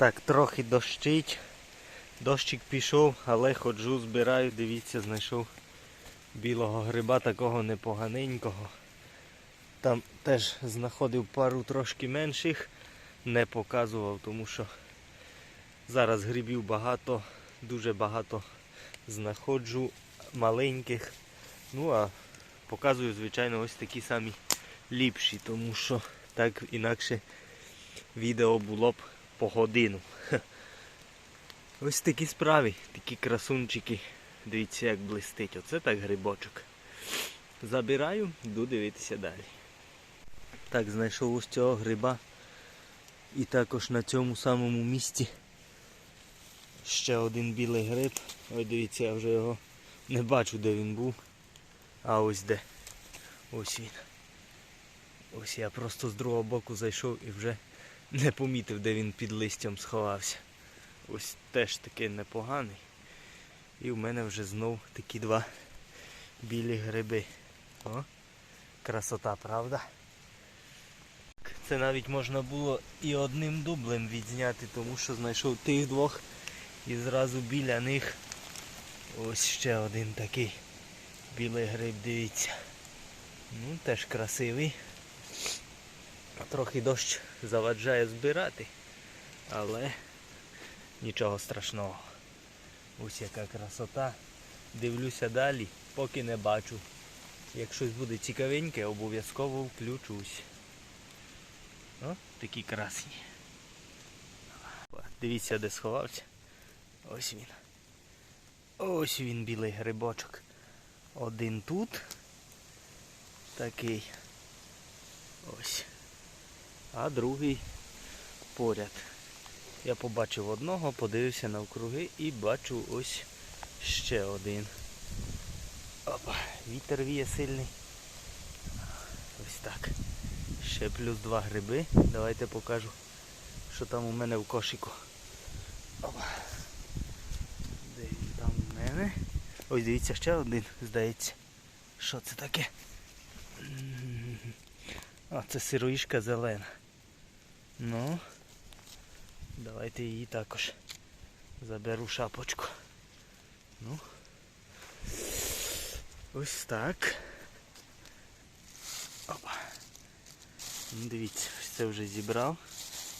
Так, трохи дощить. Дощик пішов, але ходжу, збираю, дивіться, знайшов білого гриба, такого непоганенького. Там теж знаходив пару трошки менших, не показував, тому що зараз грибів багато, дуже багато знаходжу маленьких. Ну а показую, звичайно, ось такі самі ліпші, тому що так інакше відео було б по годину. Ось такі справи, такі красунчики. Дивіться, як блистить. Оце так грибочок. Забираю, йду дивитися далі. Так, знайшов ось цього гриба. І також на цьому самому місці ще один білий гриб. Ой, дивіться, я вже його не бачу, де він був. А ось де. Ось він. Ось я просто з другого боку зайшов і вже не помітив, де він під листям сховався. Ось теж такий непоганий. І в мене вже знов такі два білі гриби. О, красота, правда? Це навіть можна було і одним дублем відзняти, тому що знайшов тих двох і зразу біля них ось ще один такий білий гриб, дивіться. Ну, теж красивий. Трохи дощ заваджає збирати, але нічого страшного. Ось яка красота. Дивлюся далі, поки не бачу. Як щось буде цікавеньке, обов'язково включусь. О, такі красні. Дивіться, де сховався. Ось він. Ось він, білий грибочок. Один тут. Такий. Ось. А другий поряд. Я побачив одного, подивився навкруги і бачу ось ще один. Опа, вітер віє сильний. Ось так. Ще плюс два гриби. Давайте покажу, що там у мене в кошику. Опа. Де він там у мене? Ось дивіться, ще один, здається. Що це таке? А, це сироїшка зелена. Ну, давайте її також заберу шапочку. Ну. Ось так. Опа. Ну, дивіться, це вже зібрав.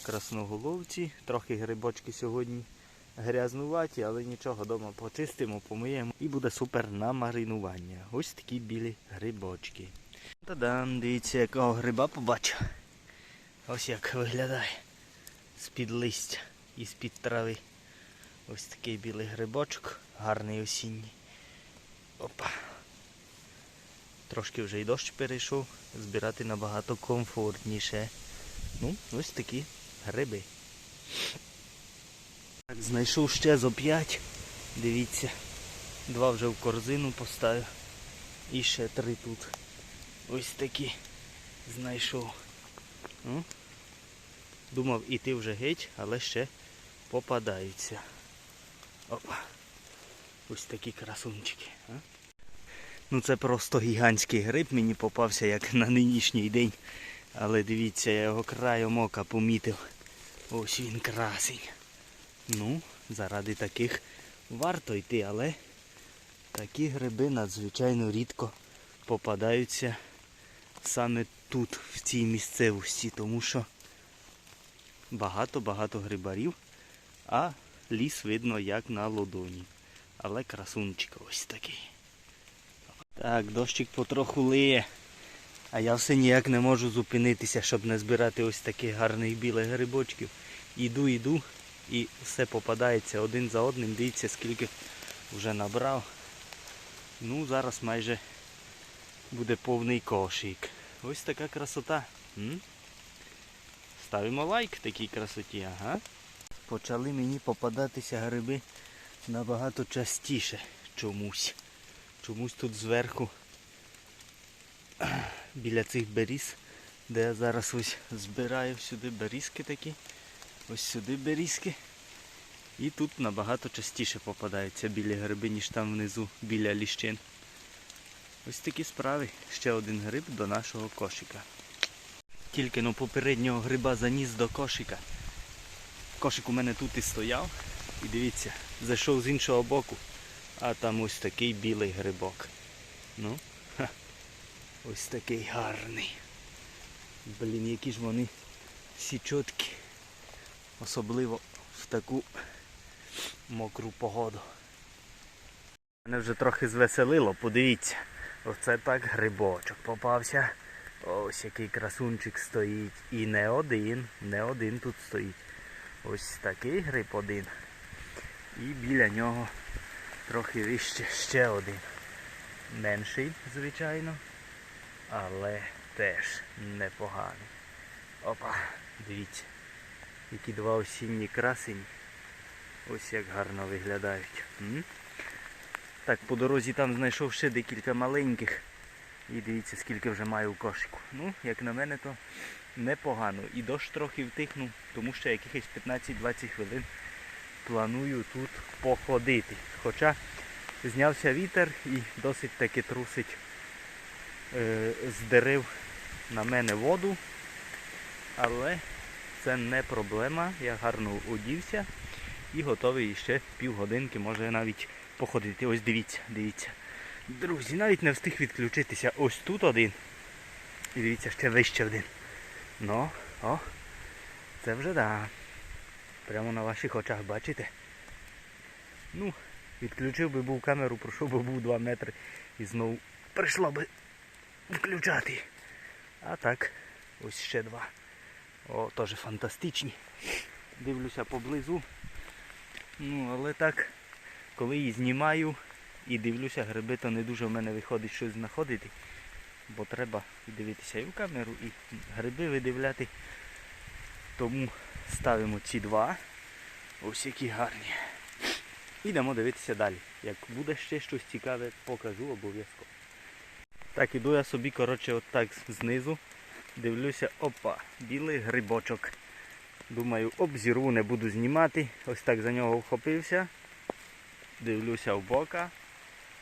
Красноголовці. Трохи грибочки сьогодні грязнуваті, але нічого, вдома почистимо, помиємо і буде супер на маринування. Ось такі білі грибочки. Та-дам, дивіться, якого гриба побачив. Ось як виглядає. З-під листя і з-під трави. Ось такий білий грибочок, гарний осінній. Опа. Трошки вже й дощ перейшов, збирати набагато комфортніше. Ну, ось такі гриби. Так, знайшов ще зо 5. Дивіться. Два вже в корзину поставив. І ще три тут. Ось такі знайшов. Ну, Думав іти вже геть, але ще попадаються. Опа. Ось такі красунчики. А? Ну це просто гігантський гриб мені попався як на нинішній день. Але дивіться, я його краєм ока помітив. Ось він красень. Ну, заради таких варто йти, але такі гриби надзвичайно рідко попадаються саме тут, в цій місцевості, тому що багато-багато грибарів, а ліс видно як на ладоні. Але красунчик ось такий. Так, дощик потроху лиє. А я все ніяк не можу зупинитися, щоб не збирати ось таких гарних білих грибочків. Іду, іду і все попадається один за одним. Дивіться, скільки вже набрав. Ну, зараз майже буде повний кошик. Ось така красота. М? Ставимо лайк такій красоті, ага. Почали мені попадатися гриби набагато частіше чомусь. Чомусь тут зверху біля цих беріз, де я зараз ось збираю сюди берізки такі. Ось сюди берізки. І тут набагато частіше попадаються білі гриби, ніж там внизу біля ліщин. Ось такі справи. Ще один гриб до нашого кошика. Тільки но попереднього гриба заніс до кошика. Кошик у мене тут і стояв. І дивіться, зайшов з іншого боку, а там ось такий білий грибок. Ну, ха, ось такий гарний. Блін, які ж вони всі чіткі. Особливо в таку мокру погоду. Мене вже трохи звеселило, подивіться. Оце так грибочок попався. Ось який красунчик стоїть. І не один, не один тут стоїть. Ось такий гриб один. І біля нього трохи вище ще один. Менший, звичайно, але теж непоганий. Опа, дивіться, які два осінні красені. Ось як гарно виглядають. Так, по дорозі там знайшов ще декілька маленьких. І дивіться, скільки вже маю у кошику. Ну, як на мене, то непогано. І дощ трохи втихнув, тому що якихось 15-20 хвилин планую тут походити. Хоча знявся вітер і досить таки трусить е, з дерев на мене воду. Але це не проблема. Я гарно одівся і готовий ще півгодинки, може навіть походити. Ось дивіться, дивіться. Друзі, навіть не встиг відключитися. Ось тут один. І дивіться, ще вище один. Ну, о, це вже да. Прямо на ваших очах, бачите? Ну, відключив би був камеру, пройшов би був 2 метри і знову прийшло би включати. А так, ось ще два. О, теж фантастичні. Дивлюся поблизу. Ну, але так, коли її знімаю і дивлюся, гриби, то не дуже в мене виходить щось знаходити. Бо треба дивитися і в камеру, і гриби видивляти. Тому ставимо ці два. Ось які гарні. Ідемо дивитися далі. Як буде ще щось цікаве, покажу обов'язково. Так, іду я собі, коротше, отак знизу. Дивлюся, опа, білий грибочок. Думаю, обзірву, не буду знімати. Ось так за нього вхопився. Дивлюся в бока.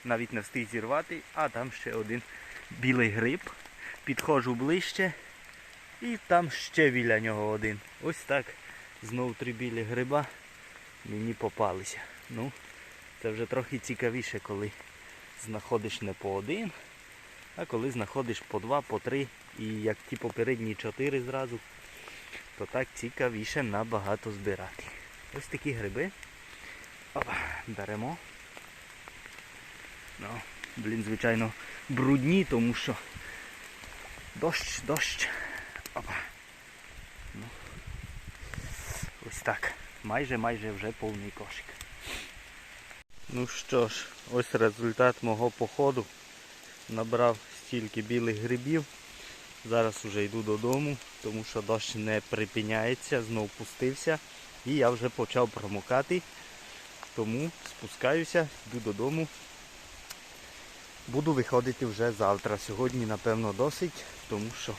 Навіть не встиг зірвати, а там ще один білий гриб. Підходжу ближче. І там ще біля нього один. Ось так. Знову три білі гриба мені попалися. Ну, це вже трохи цікавіше, коли знаходиш не по один, а коли знаходиш по два, по три і як ті попередні чотири зразу, то так цікавіше набагато збирати. Ось такі гриби. Опа, беремо. Ну, блін, звичайно, брудні, тому що дощ, дощ. Опа. Ну. Ось так. Майже майже вже повний кошик. Ну що ж, ось результат мого походу. Набрав стільки білих грибів. Зараз вже йду додому, тому що дощ не припиняється, знов пустився. І я вже почав промокати. Тому спускаюся, йду додому. Буду виходити вже завтра. Сьогодні, напевно, досить, тому що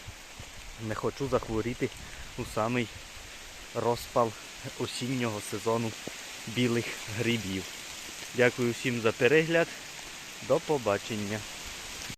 не хочу захворіти у самий розпал осіннього сезону білих грибів. Дякую всім за перегляд. До побачення.